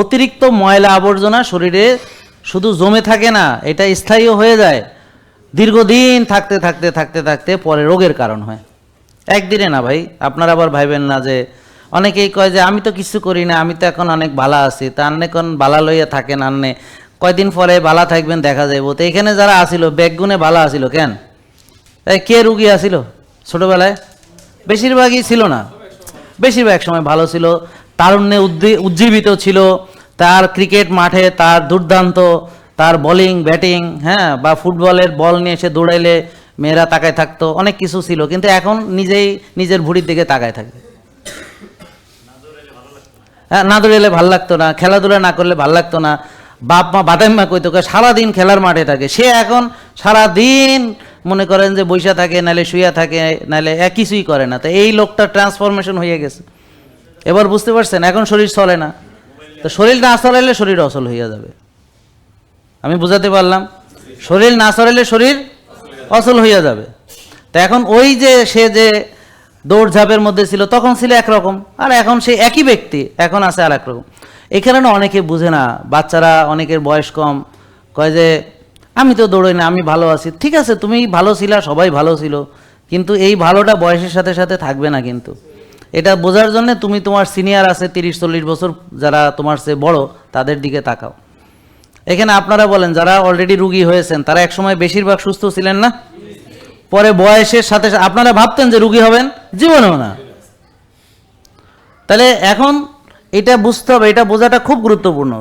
অতিরিক্ত ময়লা আবর্জনা শরীরে শুধু জমে থাকে না, এটা স্থায়ীও হয়ে যায়। দীর্ঘদিন থাকতে থাকতে থাকতে থাকতে পরে রোগের কারণ হয়। একদিনে না ভাই, আপনারা আবার ভাইবেন না যে, অনেকেই কয় যে, আমি তো কিছু করি না, আমি তো এখন অনেক বালা আছি, তা আন্নে কোন বালা লইয়া থাকেন আন্নে। কয়দিন পরে বালা থাকবেন, দেখা যাইব। তো এখানে যারা আসিল ব্যাগগুনে বালা আসিল কেন? কে রুগী আসিল ছোটবেলায়? বেশিরভাগই ছিল না। বেশিরভাগ সময় ভালো ছিল। তারুণ্যে উজ্জীবিত ছিল। তার ক্রিকেট মাঠে তার দুর্দান্ত, তার বোলিং, ব্যাটিং হ্যাঁ বা ফুটবলের বল নিয়ে এসে দৌড়াইলে মেয়েরা তাকায় থাকতো। অনেক কিছু ছিল, কিন্তু এখন নিজেই নিজের ভুড়ির দিকে তাকায় থাকে। হ্যাঁ না দৌড়াইলে ভালো লাগতো না, খেলাধুলা না করলে ভালো লাগতো না। বাপ মা, বাদাম মা কইতো সারাদিন খেলার মাঠে থাকে। সে এখন সারাদিন মনে করেন যে বৈশা থাকে নাহলে শুয়ে থাকে এক কিছুই করে না। তো এই লোকটা ট্রান্সফরমেশন হয়ে গেছে। এবার বুঝতে পারছেন, এখন শরীর চলে না। তো শরীর না চলাইলে শরীর অচল হইয়া যাবে। আমি বুঝাতে পারলাম, শরীর না চলাইলে শরীর অচল হইয়া যাবে। তো এখন ওই যে সে যে দৌড়ঝাঁপের মধ্যে ছিল, তখন ছিল একরকম। আর এখন সে একই ব্যক্তি, এখন আছে আর একরকম এখানে না অনেকে বুঝে না, বাচ্চারা অনেকের বয়স কম, কয় যে, আমি তো দৌড়ই না, আমি ভালো আছি। ঠিক আছে, তুমি ভালো ছিলা, সবাই ভালো ছিল। কিন্তু এই ভালোটা বয়সের সাথে সাথে থাকবে না কিন্তু। এটা বোঝার জন্য তুমি তোমার সিনিয়র আছে তিরিশ, চল্লিশ বছর, যারা তোমার সে বড়, তাদের দিকে তাকাও। এখানে আপনারা বলেন, যারা অলরেডি রুগী হয়েছেন, তারা একসময় বেশিরভাগ সুস্থ ছিলেন না? পরে বয়সের সাথে, আপনারা ভাবতেন যে রুগী হবেন? জীবনেও না। তাহলে এখন এটা বুঝতে হবে, এটা বোঝাটা খুব গুরুত্বপূর্ণ।